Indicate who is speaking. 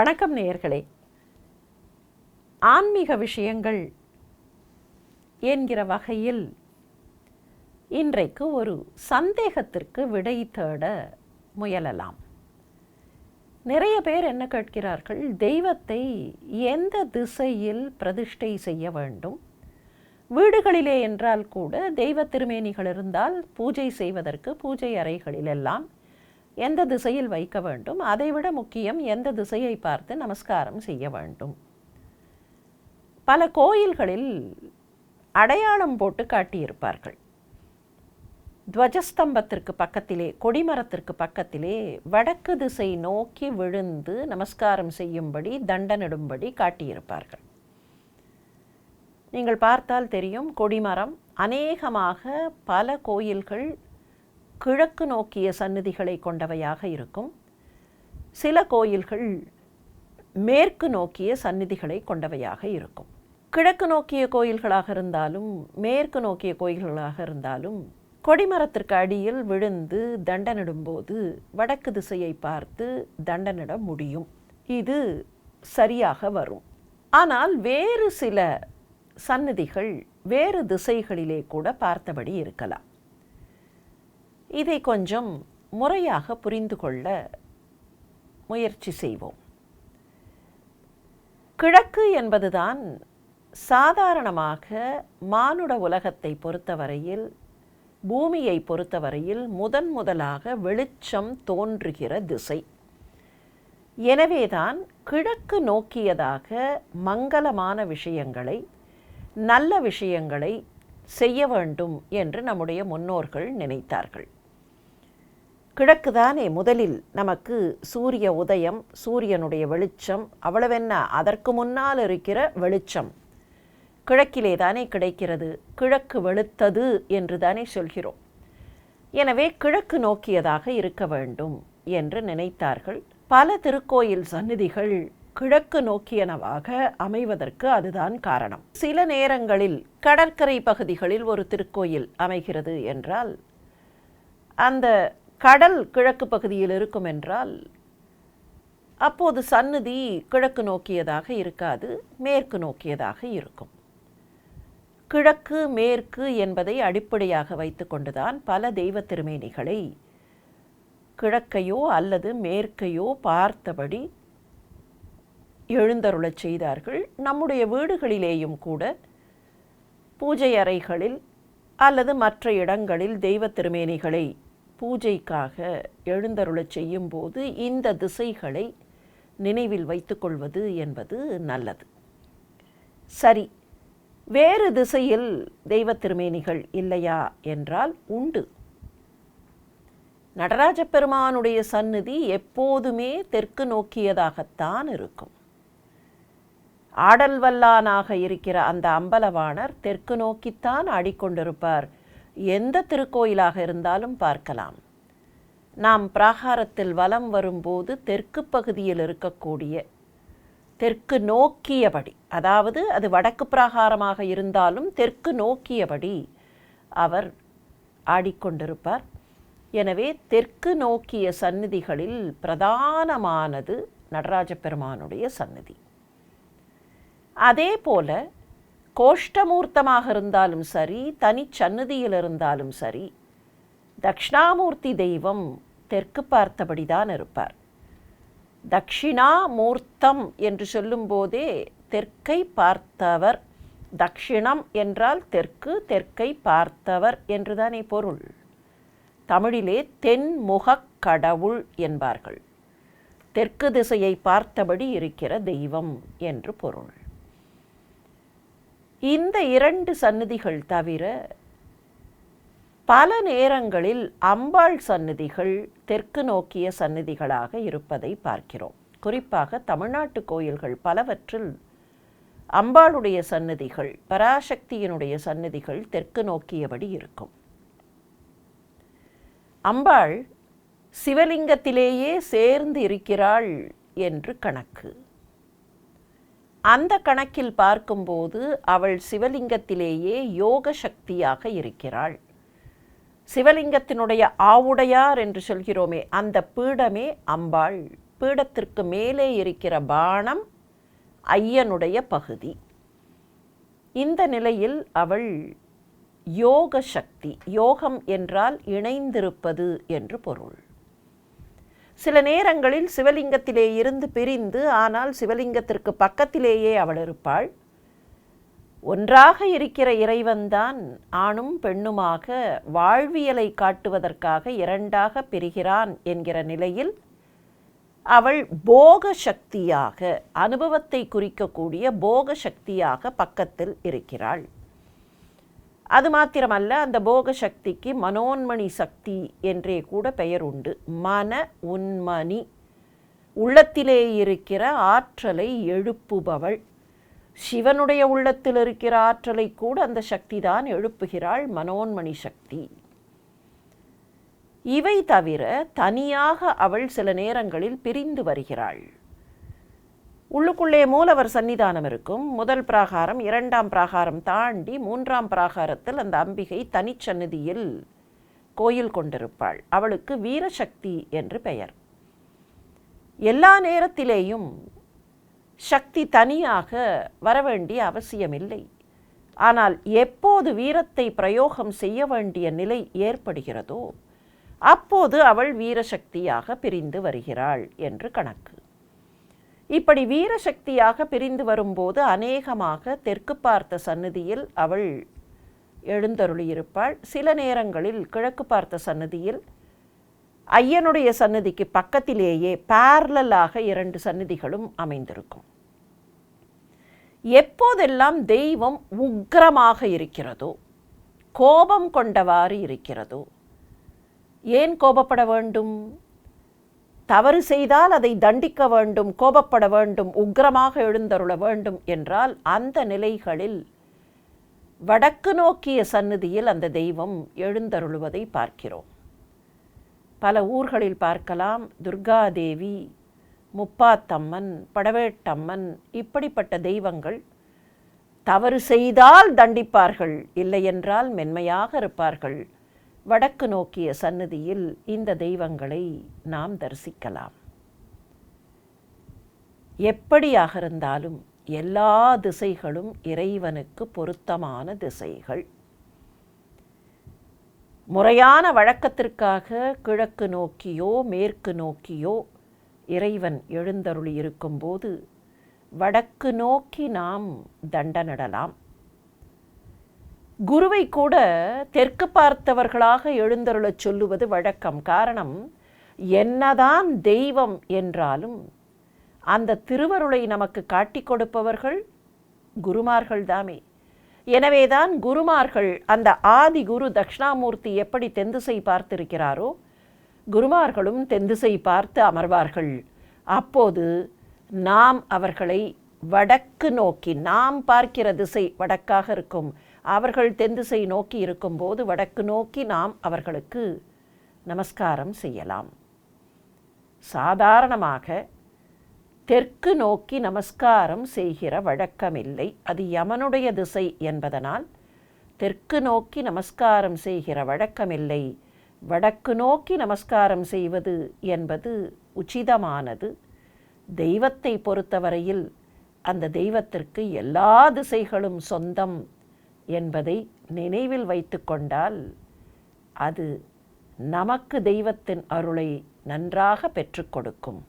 Speaker 1: வணக்கம் நேயர்களே. ஆன்மீக விஷயங்கள் என்கிற வகையில் இன்றைக்கு ஒரு சந்தேகத்திற்கு விடை தேட முயலலாம். நிறைய பேர் என்ன கேட்கிறார்கள் தெய்வத்தை எந்த திசையில் பிரதிஷ்டை செய்ய வேண்டும்? வீடுகளிலே என்றால் கூட தெய்வ திருமேனிகள் இருந்தால் பூஜை செய்வதற்கு பூஜை அறைகளிலெல்லாம் எந்த திசையில் வைக்க வேண்டும்? அதைவிட முக்கியம் எந்த திசையை பார்த்து நமஸ்காரம் செய்ய வேண்டும். பல கோயில்களில் அடையாளம் போட்டு காட்டியிருப்பார்கள். துவஜஸ்தம்பத்திற்கு பக்கத்திலே கொடிமரத்திற்கு பக்கத்திலே வடக்கு திசை நோக்கி விழுந்து நமஸ்காரம் செய்யும்படி தண்டனிடும்படி காட்டியிருப்பார்கள். நீங்கள் பார்த்தால் தெரியும் கொடிமரம் அநேகமாக பல கோயில்கள் கிழக்கு நோக்கிய சந்நிதிகளை கொண்டவையாக இருக்கும். சில கோயில்கள் மேற்கு நோக்கிய சந்நிதிகளை கொண்டவையாக இருக்கும். கிழக்கு நோக்கிய கோயில்களாக இருந்தாலும் மேற்கு நோக்கிய கோயில்களாக இருந்தாலும் கொடிமரத்திற்கு அடியில் விழுந்து தண்டனிடும்போது வடக்கு திசையை பார்த்து தண்டனிட முடியும். இது சரியாக வரும். ஆனால் வேறு சில சன்னதிகள் வேறு திசைகளிலே கூட பார்த்தபடி இருக்கலாம். இதை கொஞ்சம் முறையாக புரிந்து கொள்ள முயற்சி செய்வோம். கிழக்கு என்பதுதான் சாதாரணமாக மானுட உலகத்தை பொறுத்தவரையில் பூமியை பொறுத்தவரையில் முதன் முதலாக வெளிச்சம் தோன்றுகிற திசை. எனவேதான் கிழக்கு நோக்கியதாக மங்களமான விஷயங்களை நல்ல விஷயங்களை செய்ய வேண்டும் என்று நம்முடைய முன்னோர்கள் நினைத்தார்கள். கிழக்குதானே முதலில் நமக்கு சூரிய உதயம் சூரியனுடைய வெளிச்சம் அவ்வளவென்ன? அதற்கு முன்னால் இருக்கிற வெளிச்சம். கிழக்கிலே தானே கிடைக்கிறது? கிழக்கு வெளுத்தது என்று தானே சொல்கிறோம். எனவே கிழக்கு நோக்கியதாக இருக்க வேண்டும் என்று நினைத்தார்கள். பல திருக்கோயில் சந்நிதிகள் கிழக்கு நோக்கியனவாக அமைவதற்கு அதுதான் காரணம். சில நேரங்களில் கடற்கரை பகுதிகளில் ஒரு திருக்கோயில் அமைகிறது என்றால் அந்த கடல் கிழக்கு பகுதியில் இருக்கும் என்றால் அப்போது சந்நிதி கிழக்கு நோக்கியதாக இருக்காது மேற்கு நோக்கியதாக இருக்கும். கிழக்கு மேற்கு என்பதை அடிப்படையாக வைத்துக்கொண்டுதான் பல தெய்வ திருமேனிகளை கிழக்கையோ அல்லது மேற்கையோ பார்த்தபடி எழுந்தருளச் செய்தார்கள். நம்முடைய வீடுகளிலேயும் கூட பூஜை அறைகளில் அல்லது மற்ற இடங்களில் தெய்வ திருமேனிகளை பூஜைக்காக எழுந்தருளச் செய்யும்போது இந்த திசைகளை நினைவில் வைத்துக்கொள்வது என்பது நல்லது. சரி வேறு திசையில் தெய்வ திருமேனிகள் இல்லையா என்றால் உண்டு. நடராஜ பெருமானுடைய சந்நிதி எப்போதுமே தெற்கு நோக்கியதாகத்தான் இருக்கும். ஆடல் வல்லானாக இருக்கிற அந்த அம்பலவாணர் தெற்கு நோக்கித்தான் ஆடிக்கொண்டிருப்பார். எந்த திருக்கோயிலாக இருந்தாலும் பார்க்கலாம். நாம் பிராகாரத்தில் வலம் வரும்போது தெற்கு பகுதியில் இருக்கக்கூடிய தெற்கு நோக்கியபடி அதாவது அது வடக்கு பிராகாரமாக இருந்தாலும் தெற்கு நோக்கியபடி அவர் ஆடிக்கொண்டிருப்பார். எனவே தெற்கு நோக்கிய சந்நிதிகளில் பிரதானமானது நடராஜ பெருமானுடைய சந்நிதி. அதே போல கோஷ்டமூர்த்தமாக இருந்தாலும் சரி தனி சன்னதியில் இருந்தாலும் சரி தக்ஷணாமூர்த்தி தெய்வம் தெற்கு பார்த்தபடி தான் இருப்பார். தக்ஷிணாமூர்த்தம் என்று சொல்லும்போதே தெற்கை பார்த்தவர் தக்ஷிணம் என்றால் தெற்கு தெற்கை பார்த்தவர் என்றுதானே பொருள். தமிழிலே தென்முகக் கடவுள் என்பார்கள். தெற்கு திசையை பார்த்தபடி இருக்கிற தெய்வம் என்று பொருள். இந்த இரண்டு சன்னதிகள் தவிர பல நேரங்களில் அம்பாள் சன்னதிகள் தெற்கு நோக்கிய சன்னதிகளாக இருப்பதை பார்க்கிறோம். குறிப்பாக தமிழ்நாட்டு கோயில்கள் பலவற்றில் அம்பாளுடைய சன்னதிகள் பராசக்தியினுடைய சன்னதிகள் தெற்கு நோக்கியபடி இருக்கும். அம்பாள் சிவலிங்கத்திலேயே சேர்ந்து இருக்கிறாள் என்று கணக்கு. அந்த கணக்கில் பார்க்கும்போது அவள் சிவலிங்கத்திலேயே யோக சக்தியாக இருக்கிறாள். சிவலிங்கத்தினுடைய ஆவுடையார் என்று சொல்கிறோமே அந்த பீடமே அம்பாள். பீடத்திற்கு மேலே இருக்கிற பானம் ஐயனுடைய பகுதி. இந்த நிலையில் அவள் யோக சக்தி யோகம் என்றால் இணைந்திருப்பது என்று பொருள். சில நேரங்களில் சிவலிங்கத்திலே இருந்து பிரிந்து ஆனால் சிவலிங்கத்திற்கு பக்கத்திலேயே அவள் இருப்பாள். ஒன்றாக இருக்கிற இறைவன்தான் ஆணும் பெண்ணுமாக வாழ்வியலை காட்டுவதற்காக இரண்டாக பிரிகிறான் என்கிற நிலையில் அவள் போக சக்தியாக அனுபவத்தை குறிக்கக்கூடிய போக சக்தியாக பக்கத்தில் இருக்கிறாள். அது மாத்திரமல்ல அந்த போக சக்திக்கு மனோன்மணி சக்தி என்றே கூட பெயர் உண்டு. மன உன்மணி உள்ளத்திலே இருக்கிற ஆற்றலை எழுப்புபவள். சிவனுடைய உள்ளத்தில் இருக்கிற ஆற்றலை கூட அந்த சக்தி தான் எழுப்புகிறாள் மனோன்மணி சக்தி. இவை தவிர தனியாக அவள் சில நேரங்களில் பிரிந்து வருகிறாள். உள்ளுக்குள்ளே மூலவர் சன்னிதானம் இருக்கும். முதல் பிராகாரம் இரண்டாம் பிராகாரம் தாண்டி மூன்றாம் பிராகாரத்தில் அந்த அம்பிகை தனிச்சன்னதியில் கோயில் கொண்டிருப்பாள். அவளுக்கு வீரசக்தி என்று பெயர். எல்லா நேரத்திலேயும் சக்தி தனியாக வரவேண்டிய அவசியமில்லை. ஆனால் எப்போது வீரத்தை பிரயோகம் செய்ய வேண்டிய நிலை ஏற்படுகிறதோ அப்போது அவள் வீரசக்தியாக பிரிந்து வருகிறாள் என்று கணக்கு. இப்படி வீரசக்தியாக பிரிந்து வரும்போது அநேகமாக தெற்கு பார்த்த சன்னதியில் அவள் எழுந்தருளியிருப்பாள். சில நேரங்களில் கிழக்கு பார்த்த சன்னதியில் ஐயனுடைய சன்னதிக்கு பக்கத்திலேயே பேரலாக இரண்டு சன்னதிகளும் அமைந்திருக்கும். எப்போதெல்லாம் தெய்வம் உக்கிரமாக இருக்கிறதோ கோபம் கொண்டவாறு இருக்கிறதோ ஏன் கோபப்பட வேண்டும்? தவறு செய்தால் அதை தண்டிக்க வேண்டும் கோபப்பட வேண்டும் உக்கிரமாக எழுந்தருள வேண்டும் என்றால் அந்த நிலைகளில் வடக்கு நோக்கிய சந்நிதியில் அந்த தெய்வம் எழுந்தருளுவதை பார்க்கிறோம். பல ஊர்களில் பார்க்கலாம் துர்காதேவி முப்பாத்தம்மன் படவேட்டம்மன் இப்படிப்பட்ட தெய்வங்கள் தவறு செய்தால் தண்டிப்பார்கள் இல்லையென்றால் மென்மையாக இருப்பார்கள். வடக்கு நோக்கிய சந்நிதியில் இந்த தெய்வங்களை நாம் தரிசிக்கலாம். எப்படியாக இருந்தாலும் எல்லா திசைகளும் இறைவனுக்கு பொருத்தமான திசைகள். முறையான வழக்கத்திற்காக கிழக்கு நோக்கியோ மேற்கு நோக்கியோ இறைவன் எழுந்தருளி இருக்கும்போது வடக்கு நோக்கி நாம் தண்டனிடலாம். குருவை கூட தெற்கு பார்த்தவர்களாக எழுந்தருளச் சொல்லுவது வழக்கம். காரணம் என்னதான் தெய்வம் என்றாலும் அந்த திருவருளை நமக்கு காட்டிக் கொடுப்பவர்கள் குருமார்கள் தாமே. எனவேதான் குருமார்கள் அந்த ஆதி குரு தக்ஷணாமூர்த்தி எப்படி தென்திசை பார்த்திருக்கிறாரோ குருமார்களும் தெந்துசை பார்த்து அமர்வார்கள். அப்போது நாம் அவர்களை வடக்கு நோக்கி நாம் பார்க்கிற திசை வடக்காக இருக்கும். அவர்கள் தென்திசை நோக்கி இருக்கும்போது வடக்கு நோக்கி நாம் அவர்களுக்கு நமஸ்காரம் செய்யலாம். சாதாரணமாக தெற்கு நோக்கி நமஸ்காரம் செய்கிற வழக்கமில்லை. அது யமனுடைய திசை என்பதனால் தெற்கு நோக்கி நமஸ்காரம் செய்கிற வழக்கமில்லை. வடக்கு நோக்கி நமஸ்காரம் செய்வது என்பது உச்சிதமானது. தெய்வத்தை பொறுத்தவரையில் அந்த தெய்வத்திற்கு எல்லா திசைகளும் சொந்தம் என்பதை நினைவில் வைத்து கொண்டால் அது நமக்கு தெய்வத்தின் அருளை நன்றாக பெற்றுக் கொடுக்கும்.